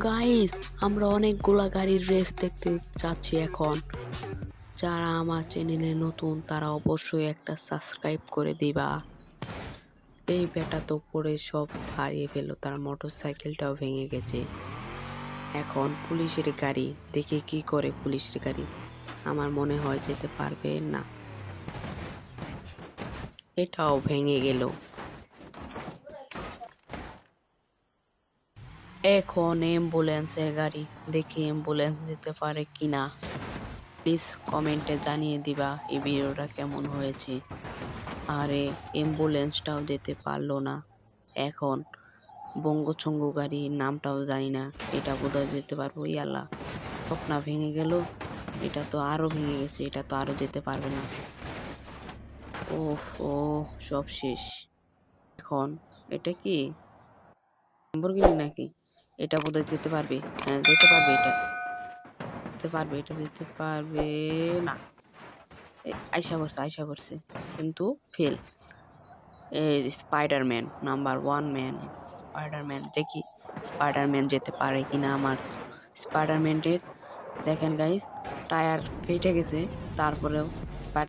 Guys আমরা অনেকগুলা গাড়ির রেস দেখতে যাচ্ছি এখন। যারা আমার চ্যানেলে নতুন, তারা অবশ্যই একটা সাবস্ক্রাইব করে দিবা। এই বেটা তো পরে সব হারিয়ে ফেলল, তার মোটর সাইকেলটাও ভেঙে গেছে। এখন পুলিশের গাড়ি, দেখে কি করে পুলিশের গাড়ি। আমার মনে হয় যেতে পারবে না। এটাও ভেঙে গেল। এখন অ্যাম্বুলেন্সের গাড়ি দেখি অ্যাম্বুলেন্স যেতে পারে কি না প্লিজ কমেন্টে জানিয়ে দিবা এই ভিডিওটা কেমন হয়েছে। আরে, অ্যাম্বুলেন্সটাও যেতে পারল না। এখন বঙ্গছঙ্গ গাড়ির নামটাও জানি না। এটা বোধহয় যেতে পারব ইয়াল্লা স্বপ্না ভেঙে গেল। এটা তো আরও ভেঙে গেছে, এটা তো আরও যেতে পারবে না। ওহ ও সব শেষ। এখন এটা কি? ল্যাম্বরগিনি নাকি? এটা বোধহয় যেতে পারবে। হ্যাঁ যেতে পারবে এটা। যেতে পারবে এটা যেতে পারবে না। এ, আয়শা করছে আয়শা করছে কিন্তু fail Spiderman number one man Spiderman যে কি? স্পাইডারম্যান যেতে পারে কি না আমার স্পাইডারম্যানের দেখেন গাইস টায়ার ফেটে গেছে তারপরেও